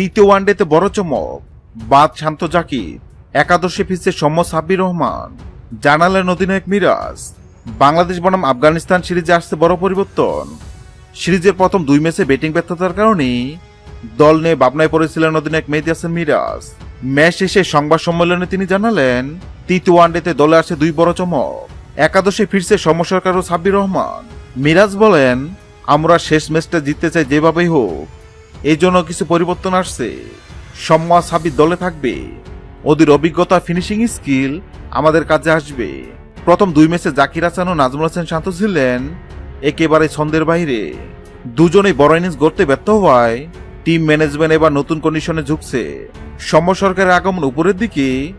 তৃতীয় ওয়ানডেতে বড় চমক। বাদ শান্ত জাকির, একাদশে ফিরছে সৌম্য সাব্বির রহমান জানালেন অধিনায়ক মিরাজ। বাংলাদেশ বনাম আফগানিস্তান সিরিজে আসছে বড় পরিবর্তন। সিরিজের প্রথম দুই ম্যাচে ব্যাটিং ব্যর্থতার কারণে দল নিয়ে ভাবনায় পড়েছিলেন অধিনায়ক মেহেদি মিরাজ। ম্যাচ শেষে সংবাদ সম্মেলনে তিনি জানালেন, তৃতীয় ওয়ানডেতে দলে আসে দুই বড় চমক। একাদশে ফিরছে সৌম্য সরকার ও সাব্বির রহমান। মিরাজ বলেন, আমরা শেষ ম্যাচটা জিততে চাই যেভাবেই হোক। এই জন্য কিছু পরিবর্তন আসছে। সম্মা সাবির দলে থাকবে। ওদের অভিজ্ঞতা ফিনিশিং স্কিল আমাদের কাজে আসবে। প্রথম দুই ম্যাচে জাকির হাসান ও নাজমুল হাসান শান্ত ছিলেন। একেবারে ছন্দের বাইরে। দুজনেই বড় ইনিংস গড়তে ব্যর্থ হওয়ায় টিম ম্যানেজমেন্ট এবার নতুন কন্ডিশনে ঝুঁকছে। সৌম্য সরকারের আগমন উপরের দিকে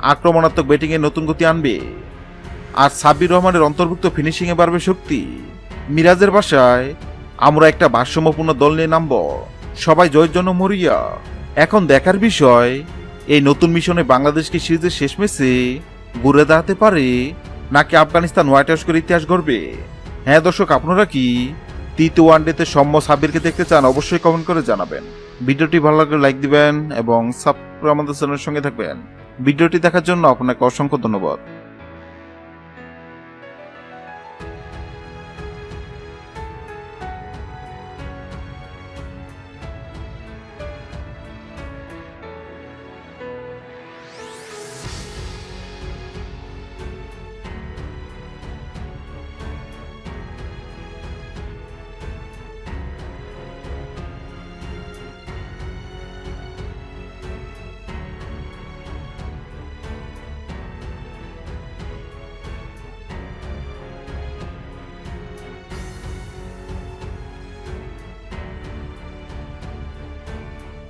আক্রমণাত্মক ব্যাটিংয়ে নতুন গতি আনবে। আর সাব্বির রহমানের অন্তর্ভুক্ত ফিনিশিংয়ে বাড়বে শক্তি। মিরাজের বাসায় আমরা একটা ভারসাম্যপূর্ণ দল নিয়ে নামব। সবাই জয়ের জন্য মরিয়া। এখন দেখার বিষয়, এই নতুন মিশনে বাংলাদেশকে সিরিজের শেষ ম্যাচে ঘুরে দাঁড়াতে পারে নাকি আফগানিস্তান হোয়াইট হাউস করে ইতিহাস গড়বে? হ্যাঁ দর্শক, আপনারা কি তৃতীয় ওয়ানডেতে সৌম্য সাব্বিরকে দেখতে চান অবশ্যই কমেন্ট করে জানাবেন। ভিডিওটি ভালো লাগলে লাইক দিবেন এবং সাবস্ক্রাইব আমাদের চ্যানেলের সঙ্গে থাকবেন। ভিডিওটি দেখার জন্য আপনাকে অসংখ্য ধন্যবাদ।